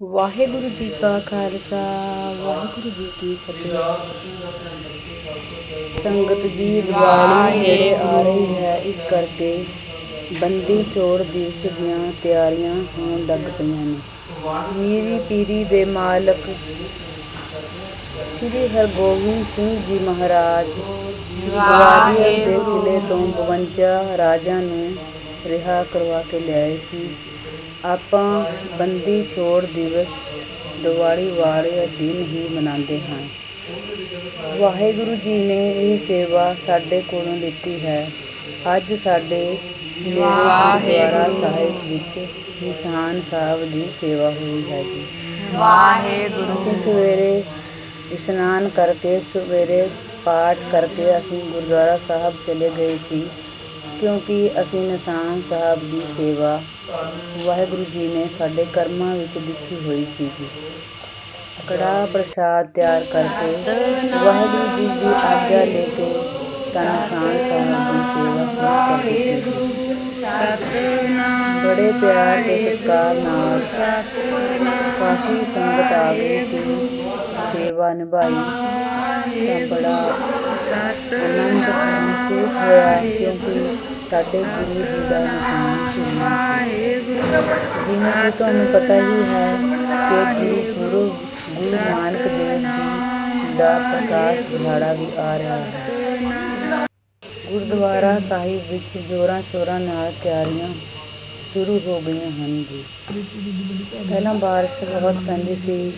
ਵਾਹਿਗੁਰੂ ਜੀ ਕਾ ਖਾਲਸਾ, ਵਾਹਿਗੁਰੂ ਜੀ ਕੀ ਫਤਿਹ। ਸੰਗਤ ਜੀ, ਦੀਵਾਲੀ ਨੇੜੇ ਆ ਰਹੀ ਹੈ, ਇਸ ਕਰਕੇ ਬੰਦੀ ਛੋੜ ਦਿਵਸ ਦੀਆਂ ਤਿਆਰੀਆਂ ਹੋਣ ਲੱਗ ਪਈਆਂ ਨੇ। ਮੀਰੀ ਪੀਰੀ ਦੇ ਮਾਲਕ ਸ੍ਰੀ ਹਰਗੋਬਿੰਦ ਸਿੰਘ ਜੀ ਮਹਾਰਾਜ, ਸ੍ਰੀ ਗਵਾਲੀਅਰ ਦੇ ਕਿਲੇ ਤੋਂ 52 ਰਾਜਾਂ ਨੂੰ ਰਿਹਾ ਕਰਵਾ ਕੇ ਲਿਆਏ ਸੀ। ਆਪਾਂ ਬੰਦੀ ਛੋੜ ਦਿਵਸ ਦੀਵਾਲੀ ਵਾਲੇ ਦਿਨ ਹੀ ਮਨਾਉਂਦੇ ਹਾਂ। ਵਾਹਿਗੁਰੂ ਜੀ ਨੇ ਇਹ ਸੇਵਾ ਸਾਡੇ ਕੋਲੋਂ ਲਿੱਤੀ ਹੈ। ਅੱਜ ਸਾਡੇ ਗੁਰਦੁਆਰਾ ਸਾਹਿਬ ਵਿੱਚ ਨਿਸ਼ਾਨ ਸਾਹਿਬ ਦੀ ਸੇਵਾ ਹੋਈ ਹੈ ਜੀ। ਵਾਹਿਗੁਰੂ। ਅਸੀਂ ਸਵੇਰੇ ਇਸ਼ਨਾਨ ਕਰਕੇ ਸਵੇਰੇ ਪਾਠ ਕਰਕੇ ਅਸੀਂ ਗੁਰਦੁਆਰਾ ਸਾਹਿਬ ਚਲੇ ਗਏ ਸੀ। ਕਿਉਂਕਿ ਅਸੀਂ ਨਿਸ਼ਾਨ ਸਾਹਿਬ ਦੀ ਸੇਵਾ ਵਾਹਿਗੁਰੂ ਜੀ ਨੇ ਸਾਡੇ ਕਰਮਾਂ ਵਿੱਚ ਲਿਖੀ ਹੋਈ ਸੀ ਜੀ। ਕੜਾਹ ਪ੍ਰਸ਼ਾਦ ਤਿਆਰ ਕਰਕੇ ਵਾਹਿਗੁਰੂ ਜੀ ਦੀ ਆਗਿਆ ਲੈ ਕੇ ਤਾਂ ਨਿਸ਼ਾਨ ਸਾਹਿਬ ਦੀ ਸੇਵਾ ਸ਼ੁਰੂ ਕਰ ਦਿੱਤੀ ਸਤਨਾਮ ਬੜੇ ਪਿਆਰ ਤੇ ਸਤਿਕਾਰ ਨਾਲ ਕਾਫੀ ਸੰਗਤ ਆ ਗਈ ਸੀ। ਸੇਵਾ ਨਿਭਾਈ ਤਾਂ ਬੜਾ ਆਨੰਦ ਮਹਿਸੂਸ ਹੋਇਆ ਕਿਉਂਕਿ ਸਾਡੇ ਗੁਰੂ ਜੀ ਦਾ ਨਿਸ਼ਾਨ ਚੁਣਨਾ ਜਿਵੇਂ ਕਿ ਤੁਹਾਨੂੰ ਪਤਾ ਹੀ ਹੈ ਕਿ ਗੁਰੂ ਪੁਰਬ ਗੁਰੂ ਨਾਨਕ ਦੇਵ ਜੀ ਦਾ ਪ੍ਰਕਾਸ਼ ਦਿਹਾੜਾ ਵੀ ਆ ਰਿਹਾ ਹੈ। ਗੁਰਦੁਆਰਾ ਸਾਹਿਬ ਵਿੱਚ ਜੋਰਾਂ ਸ਼ੋਰਾਂ ਨਾਲ ਤਿਆਰੀਆਂ ਸ਼ੁਰੂ ਹੋ ਗਈਆਂ ਹਨ ਜੀ। ਪਹਿਲਾਂ ਬਾਰਿਸ਼ ਬਹੁਤ ਪੈਂਦੀ ਸੀ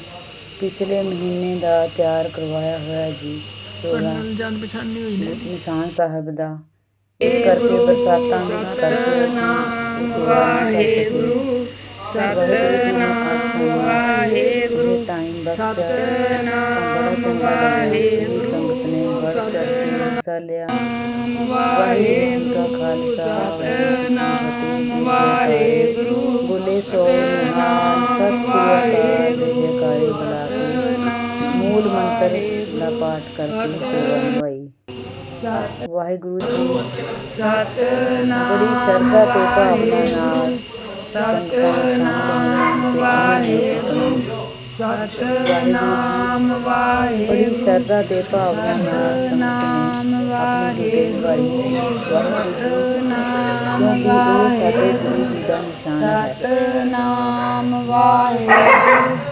ਪਿਛਲੇ ਮਹੀਨੇ ਦਾ ਤਿਆਰ ਕਰਵਾਇਆ ਹੋਇਆ ਜੀ ਚੌਦਾਂ ਜਾਣ ਪਛਾਣ ਨਹੀਂ ਹੋਈ ਨਾ ਨਿਸ਼ਾਨ ਸਾਹਿਬ ਦਾ ਇਸ ਕਰਕੇ ਬਰਸਾਤਾਂ ਦੇ ਕਰਕੇ ਅਸੀਂ ਇਹ ਸੇਵਾ ਨਹੀਂ ਕਰ ਸਕੇ ਵਾਹਿਗੁਰੂ ਜੀ ਨੇ ਅੱਜ ਸਾਨੂੰ ਇਹ ਟਾਈਮ ਬਖਸ਼ਿਆ ਤਾਂ ਬੜਾ ਚੰਗਾ ਲੱਗਿਆ ਪੂਰੀ ਸੰਗਤ ਨੇ ਵਰਤ ਕਰਕੇ ਹਿੱਸਾ ਲਿਆ ਵਾਹਿਗੁਰੂ ਜੀ ਕਾ ਖਾਲਸਾ ਵਾਹਿਗੁਰੂ ਜੀ ਕੀ ਫਤਿਹ ਬੋਲੇ ਸੋ ਨਿਹਾਲ ਸਤਿ ਸ੍ਰੀ ਅਕਾਲ ਮੂਲ ਮੰਤਰ ਦਾ ਪਾਠ ਕਰਕੇ ਸੇਵਾ ਨਿਭਾਈ ਵਾਹਿਗੁਰੂ ਜੀ ਸਤਨਾਮ ਬੜੀ ਸ਼ਰਧਾ ਤੇ ਭਾਵਨਾ ਨਾਲ ਸੰਗਤਾਂ ਸ਼ਾਮਲ ਹੋਈਆਂ ਤੇ ਉਹਨਾਂ ਨੇ ਆਪਣੀ ਸਤਨਾਮ ਬੜੀ ਵਾਹਿਗੁਰੂ ਸ਼ਰਧਾ ਤੇ ਭਾਵਨਾ ਨਾਲ ਸੰਗਤ ਨੇ ਆਪਣੀ ਡਿਊਟੀ ਨਿਭਾਈ ਵਾਹਿਗੁਰੂ ਜੀ ਕਿਉਂਕਿ ਇਹ ਸਾਡੇ ਗੁਰੂ ਜੀ ਦਾ ਨਿਸ਼ਾਨ ਹੈ ਸਤਨਾਮ ਵਾਹਿਗੁਰੂ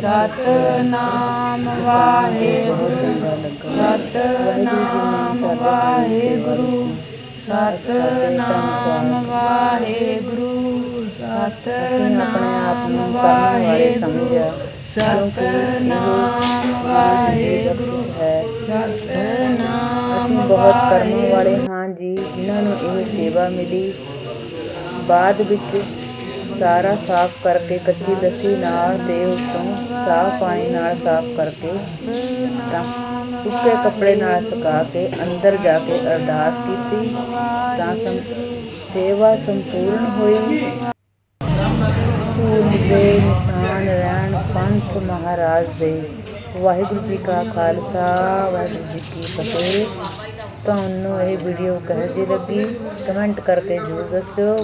ਸਤਨਾਮ ਵਾਹਿਗੁਰੂ। ਸਤਨਾਮ ਵਾਹਿਗੁਰੂ। ਸਤਨਾਮ ਵਾਹਿਗੁਰੂ। ਸਤਨਾਮ ਵਾਹਿਗੁਰੂ। ਸਤਨਾਮ ਵਾਹਿਗੁਰੂ। ਸਤਨਾਮ ਅਸੀਂ ਬਹੁਤ ਕਰਮ ਵਾਲੇ ਹਾਂ ਜੀ ਜਿਨ੍ਹਾਂ ਨੂੰ ਇਹ ਸੇਵਾ ਮਿਲੀ। ਬਾਅਦ ਵਿੱਚ ਸਾਰਾ ਸਾਫ਼ ਕਰਕੇ ਕੱਚੀ ਲੱਸੀ ਨਾਲ ਤੇ ਉੱਤੋਂ ਸਾਫ਼ ਪਾਣੀ ਨਾਲ ਸਾਫ਼ ਕਰਕੇ ਤਾਂ ਸੁੱਕੇ ਕੱਪੜੇ ਨਾਲ ਸੁਕਾ ਕੇ ਅੰਦਰ ਜਾ ਕੇ ਅਰਦਾਸ ਕੀਤੀ ਤਾਂ ਸੇਵਾ ਸੰਪੂਰਨ ਹੋਈ। ਝੂਠ ਦੇ ਨਿਸ਼ਾਨ ਰਹਿਣ ਪੰਥ ਮਹਾਰਾਜ ਦੇ। ਵਾਹਿਗੁਰੂ ਜੀ ਕਾ ਖਾਲਸਾ, ਵਾਹਿਗੁਰੂ ਜੀ ਕੀ ਫਤਿਹ। ਤੁਹਾਨੂੰ ਇਹ ਵੀਡੀਓ ਕਿਹੋ ਜਿਹੀ ਲੱਗੀ? ਕਮੈਂਟ ਕਰਕੇ ਜ਼ਰੂਰ ਦੱਸਿਓ।